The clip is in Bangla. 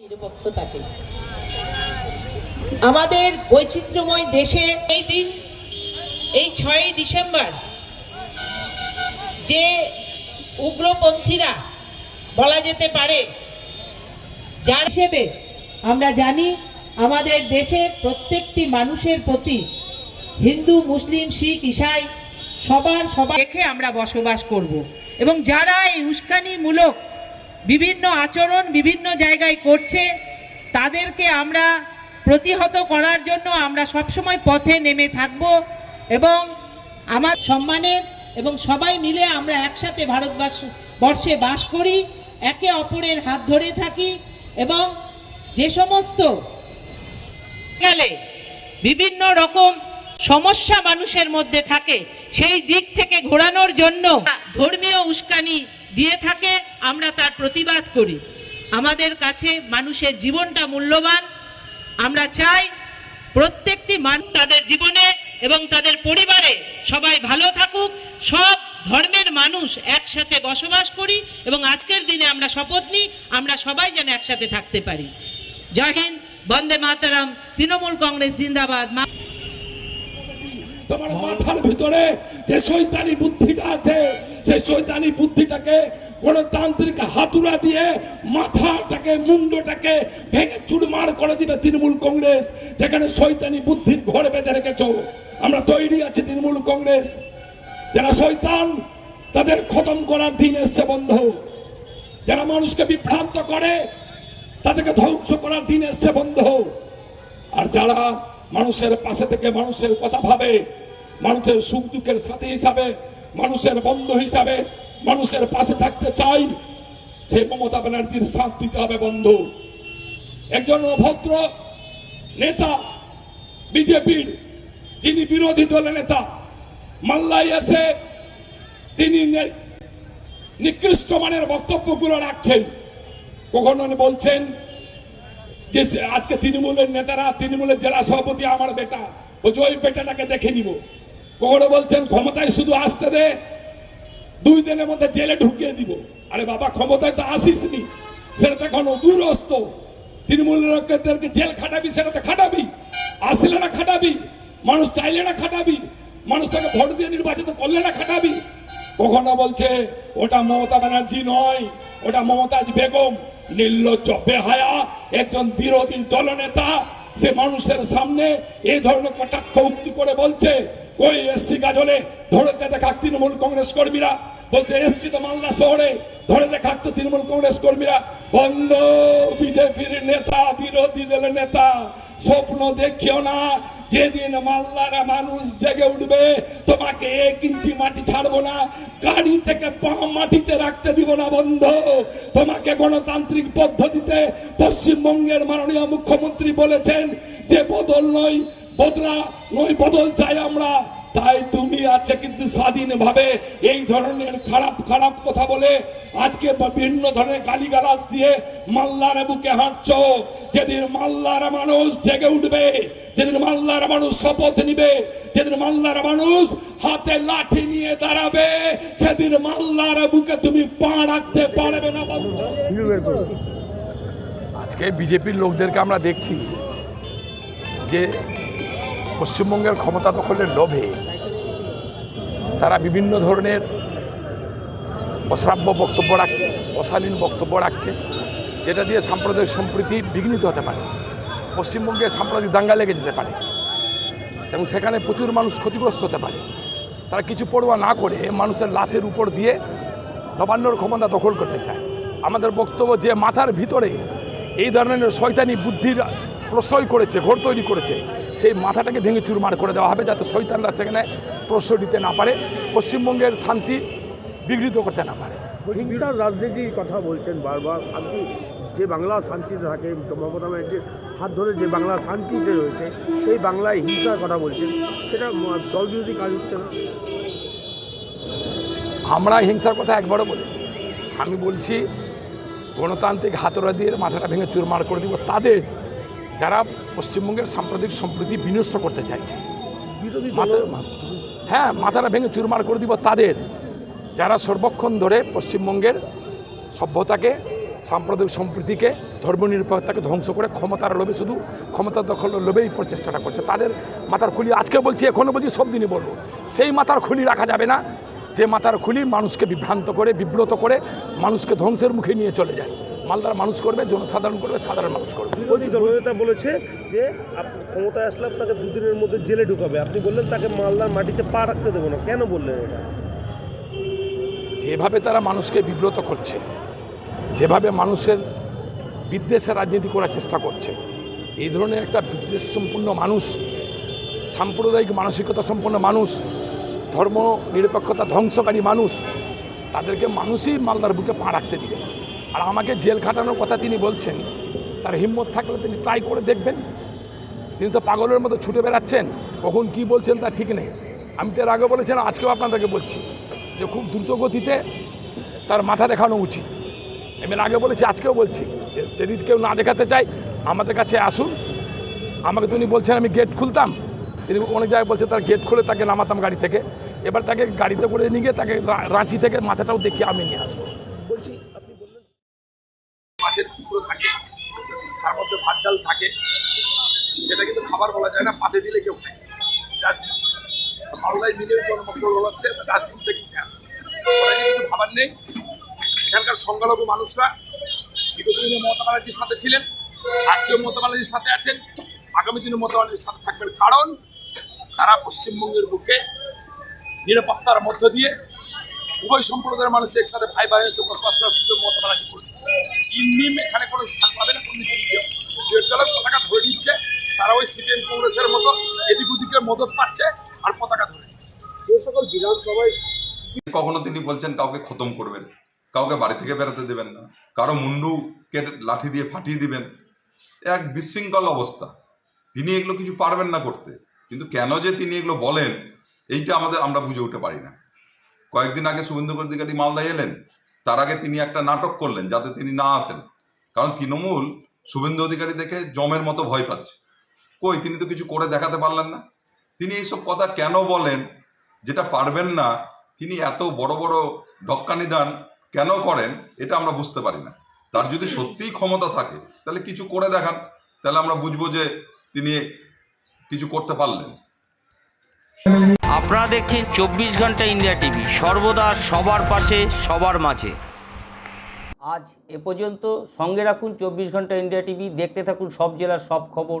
নিরপেক্ষতাকে। আমাদের বৈচিত্র্যময় দেশে এই দিন, এই ছয়ই ডিসেম্বর, যে উগ্রপন্থীরা বলা যেতে পারে, যার হিসেবে আমরা জানি আমাদের দেশের প্রত্যেকটি মানুষের প্রতি হিন্দু, মুসলিম, শিখ, ইসাই সবার সবার দেখে আমরা বসবাস করব। এবং যারা এই উস্কানিমূলক বিভিন্ন আচরণ বিভিন্ন জায়গায় করছে, তাদেরকে আমরা প্রতিহত করার জন্য আমরা সবসময় পথে নেমে থাকব এবং আমার সম্মানের এবং সবাই মিলে আমরা একসাথে ভারতবর্ষ, বর্ষে বাস করি, একে অপরের হাত ধরে থাকি এবং যে সমস্ত গেলে বিভিন্ন রকম সমস্যা মানুষের মধ্যে থাকে, সেই দিক থেকে ঘোরানোর জন্য ধর্মীয় উস্কানি দিয়ে থাকে, আমরা তার প্রতিবাদ করি। আমাদের কাছে মানুষের জীবনটা মূল্যবান। আমরা চাই প্রত্যেকটি মানুষ তাদের জীবনে এবং তাদের পরিবারে সবাই ভালো থাকুক, সব ধর্মের মানুষ একসাথে বসবাস করি এবং আজকের দিনে আমরা শপথ নিই, আমরা সবাই যেন একসাথে থাকতে পারি। জয় হিন্দ, বন্দে মাতারাম, তৃণমূল কংগ্রেস, জিন্দাবাদ তোমার মাথার ভিতরে যে শৈতানি বুদ্ধিটা আছে সেই শৈতানি বুদ্ধিটাকে গণতান্ত্রিক হাতুড়া দিয়ে মাথাটাকে, মুন্ডটাকে ভেঙে চুরমার করে দিবে তৃণমূল কংগ্রেস, যেখানে শৈতানি বুদ্ধির ঘর বেঁধে রেখেছ। আমরা তৈরি আছি তৃণমূল কংগ্রেস। যারা শৈতান তাদের খতম করার দিন এসছে বন্ধ। যারা মানুষকে বিভ্রান্ত করে, তাদেরকে ধ্বংস করার দিন এসছে বন্ধ। আর যারা মানুষের পাশে থেকে মানুষের কথা ভাবে মানুষের সুখ দুঃখের সাথে হিসাবে, মানুষের বন্ধু হিসাবে, মানুষের পাশে থাকতে চাই। সে মমতা ব্যানার্জির সাথ দিতে হবে বন্ধু। একজন অভদ্র নেতা, বিজেপির যিনি বিরোধী দলের নেতা মাল্লায় এসে তিনি নিকৃষ্ট মানের বক্তব্যগুলো রাখছেন। কখনো বলছেন যে আজকে তৃণমূলের নেতারা, তৃণমূলের জেলা সভাপতি আমার বেটা, বলছে, ওই বেটাটাকে দেখে নিব। কখনো বলছেন, ক্ষমতায় শুধু আসতে দে, দুই দিনের মধ্যে জেলে ঢুকিয়ে দিব। আরে বাবা, ক্ষমতায় তো আসিস নি সেটা তো এখনও দূরস্থ। তৃণমূলের লোকেদেরকে জেল খাটাবি, সেটা তো খাটাবি। আসলে না খাটাবি, মানুষ চাইলে না খাটাবি, মানুষ তাকে ভোট দিয়ে নির্বাচিত করলে না খাটাবি। কখনো বলছে, ওটা মমতা ব্যানার্জি নয়, ওটা মমতাজ বেগম, নির্লজ্জ, বেহায়া, একজন বিরোধী দলনেতা, সে মানুষের সামনে এই ধরনের কটাক্ষ উক্তি করে বলছে কই এসসি গাজলে ধরে দেখা তৃণমূল কংগ্রেস কর্মীরা। বলছে এসসি তো মালদা শহরে। ধরে দেখাচ্ছে তৃণমূল কংগ্রেস কর্মীরা। বন্ধ বিজেপির নেতা বিরোধী দলের নেতা। স্বপ্ন দেখিও না, যেদিন মাল্লার মানুষ জেগে উঠবে, তোমাকে এক ইঞ্চি মাটি ছাড়বো না, গাড়ি থেকে পা মাটিতে রাখতে দিব না, বন্ধ। তোমাকে গণতান্ত্রিক পদ্ধতিতে পশ্চিমবঙ্গের মাননীয় মুখ্যমন্ত্রী বলেছেন, যে বদল নয় বদলা নয় বদল চাই আমরা। তাই তুমি আছে কিন্তু স্বাধীনভাবে এই ধরনের খারাপ খারাপ কথা বলে আজকে বিভিন্ন ধরনের গালিগালাজ দিয়ে মাল্লার বুকে হাঁটছ। যেদিন মাল্লার মানুষ জেগে উঠবে, যেদিন মাল্লার মানুষ শপথ নিবে, যেদিন মাল্লার মানুষ হাতে লাঠি নিয়ে দাঁড়াবে, সেদিন মাল্লার বুকে তুমি পা রাখতে পারবে না আজকে বিজেপির লোকদেরকে আমরা দেখছি যে পশ্চিমবঙ্গের ক্ষমতা দখলের লোভে। তারা বিভিন্ন ধরনের অশ্রাব্য বক্তব্য রাখছে, অশালীন বক্তব্য রাখছে, যেটা দিয়ে সাম্প্রদায়িক সম্প্রীতি বিঘ্নিত হতে পারে। পশ্চিমবঙ্গে সাম্প্রদায়িক দাঙ্গা লেগে যেতে পারে। এবং সেখানে প্রচুর মানুষ ক্ষতিগ্রস্ত হতে পারে। তারা কিছু পড়ুয়া না করে মানুষের লাশের উপর দিয়ে নবান্নর ক্ষমতা দখল করতে চায়। আমাদের বক্তব্য যে মাথার ভিতরে এই ধরনের শয়তানি বুদ্ধির প্রশ্রয় করেছে, ঘোর তৈরি করেছে সেই মাথাটাকে ভেঙে চুরমার করে দেওয়া হবে যাতে শয়তানরা সেখানে প্রশ্রয় দিতে না পারে পশ্চিমবঙ্গের শান্তি বিঘ্নিত করতে না পারে। হিংসার রাজনীতির কথা বলছেন বারবার শান্তি যে বাংলা শান্তিতে থাকে মমতা ব্যানার্জির হাত ধরে যে বাংলা শান্তিতে রয়েছে সেই বাংলায় হিংসার কথা বলছেন সেটা দল বিরোধী কাজ হচ্ছে না? আমরা হিংসার কথা একবারও বলি আমি বলছি গণতান্ত্রিক হাতরা দিয়ে মাথাটা ভেঙে চুরমার করে দিব তাদের যারা পশ্চিমবঙ্গের সাম্প্রদায়িক সম্প্রীতি বিনষ্ট করতে চাইছে। হ্যাঁ মাথাটা ভেঙে চুরমার করে দিব তাদের। যারা সর্বক্ষণ ধরে পশ্চিমবঙ্গের সভ্যতাকে সাম্প্রদায়িক সম্প্রীতিকে ধর্মনিরপেক্ষতাকে ধ্বংস করে ক্ষমতার লোভে শুধু ক্ষমতা দখল লোভে এই প্রচেষ্টাটা করছে তাদের মাথার খুলি আজকে বলছি এখনও বলছি সব দিনই বলব। সেই মাথার খুলি রাখা যাবে না যে মাথার খুলি মানুষকে বিভ্রান্ত করে বিব্রত করে মানুষকে ধ্বংসের মুখে নিয়ে চলে যায়। মালদার মানুষ করবে জনসাধারণ করবে সাধারণ মানুষ করবে। দলনেতা বলেছে যে ক্ষমতায় আসলে আপনাকে দুদিনের মধ্যে জেলে ঢুকাবে। আপনি বললেন তাকে মালদার মাটিতে পা রাখতে দেবো না। কেন বললেন এটা? যেভাবে তারা মানুষকে বিব্রত করছে যেভাবে মানুষের বিদ্বেষে রাজনীতি করার চেষ্টা করছে এই ধরনের একটা বিদ্বেষ সম্পূর্ণ মানুষ সাম্প্রদায়িক মানসিকতা সম্পন্ন মানুষ ধর্ম নিরপেক্ষতা ধ্বংসকারী মানুষ তাদেরকে মানুষই মালদার বুকে পা রাখতে দিবে। আর আমাকে জেল খাটানোর কথা তিনি বলছেন, তার হিম্মত থাকলে তিনি ট্রাই করে দেখবেন। তিনি তো পাগলের মতো ছুটে বেড়াচ্ছেন, কখন কি বলছেন তার ঠিক নেই। আমি তো এর আগে বলেছিলাম, আজকেও আপনাদেরকে বলছি যে খুব দ্রুত গতিতে তার মাথা দেখানো উচিত। আমি আগে বলেছি, আজকেও বলছি যদি কেউ না দেখাতে চায়, আমাদের কাছে আসুন। আমাকে তিনি বলছেন, আমি গেট খুলতাম। তিনি অনেক জায়গায় বলছে তার গেট খুলে তাকে নামাতাম গাড়ি থেকে। এবার তাকে গাড়িতে করে নিয়ে গিয়ে তাকে রাঁচি থেকে মাথাটাও দেখিয়ে আমি নিয়ে আসব। না, পাতে দিলে কেউ খায় মালদায় মিলিয়ে জনমগ্ন হচ্ছে ডাস্টবিন থেকে উঠে আসছে। কিছু খাবার নেই। এখানকার সংখ্যালঘু মানুষরা, বিগত দিনে মমতা ব্যানার্জির সাথে ছিলেন, আজকেও মমতা ব্যানার্জির সাথে আছেন। আগামী দিনে মমতা ব্যানার্জির সাথে থাকবেন কারণ, তারা পশ্চিমবঙ্গের বুকে নিরাপত্তার মধ্য দিয়ে উভয় সম্প্রদায়ের মানুষ একসাথে ভাই ভাই হয়েছে, বসবাস করার সুযোগ মমতা ব্যানার্জি করেছে। ইন্ডিম এখানে কোনো স্থান পাবে না, কোনো চালক পতাকা ধরে নিচ্ছে। তারা ওই সিপিএম কংগ্রেসের মতো এদিক ওদিকে মদত পাচ্ছে আর পতাকা ধরে যে সকল বিধানসভায় কখনো তিনি বলছেন কাউকে খতম করবেন কাউকে বাড়ি থেকে বেরোতে দেবেন না কারও মুন্ডু কেটে লাঠি দিয়ে ফাটিয়ে দিবেন এক বিশৃঙ্খল অবস্থা। তিনি এগুলো কিছু পারবেন না করতে কিন্তু কেন যে তিনি এগুলো বলেন এইটা আমাদের আমরা বুঝে উঠতে পারি না। কয়েকদিন আগে শুভেন্দু অধিকারী মালদায় এলেন তার আগে তিনি একটা নাটক করলেন যাতে তিনি না আসেন কারণ তৃণমূল শুভেন্দু অধিকারী দেখে জমের মতো ভয় পাচ্ছে। কই তিনি তো কিছু করে দেখাতে পারলেন না। তিনি এইসব কথা কেন বলেন যেটা পারবেন না তিনি এত বড় বড় ডক্কানি দান কেন করেন এটা আমরা বুঝতে পারি না। তার যদি সত্যিই ক্ষমতা থাকে তাহলে কিছু করে দেখান। তাহলে আমরা বুঝব যে তিনি কিছু করতে পারলেন। আপনারা দেখছেন চব্বিশ ঘণ্টা ইন্ডিয়া টিভি সর্বদা সবার পাশে সবার মাঝে। আজ এ পর্যন্ত সঙ্গে রাখুন চব্বিশ ঘণ্টা ইন্ডিয়া টিভি দেখতে থাকুন সব জেলার সব খবর।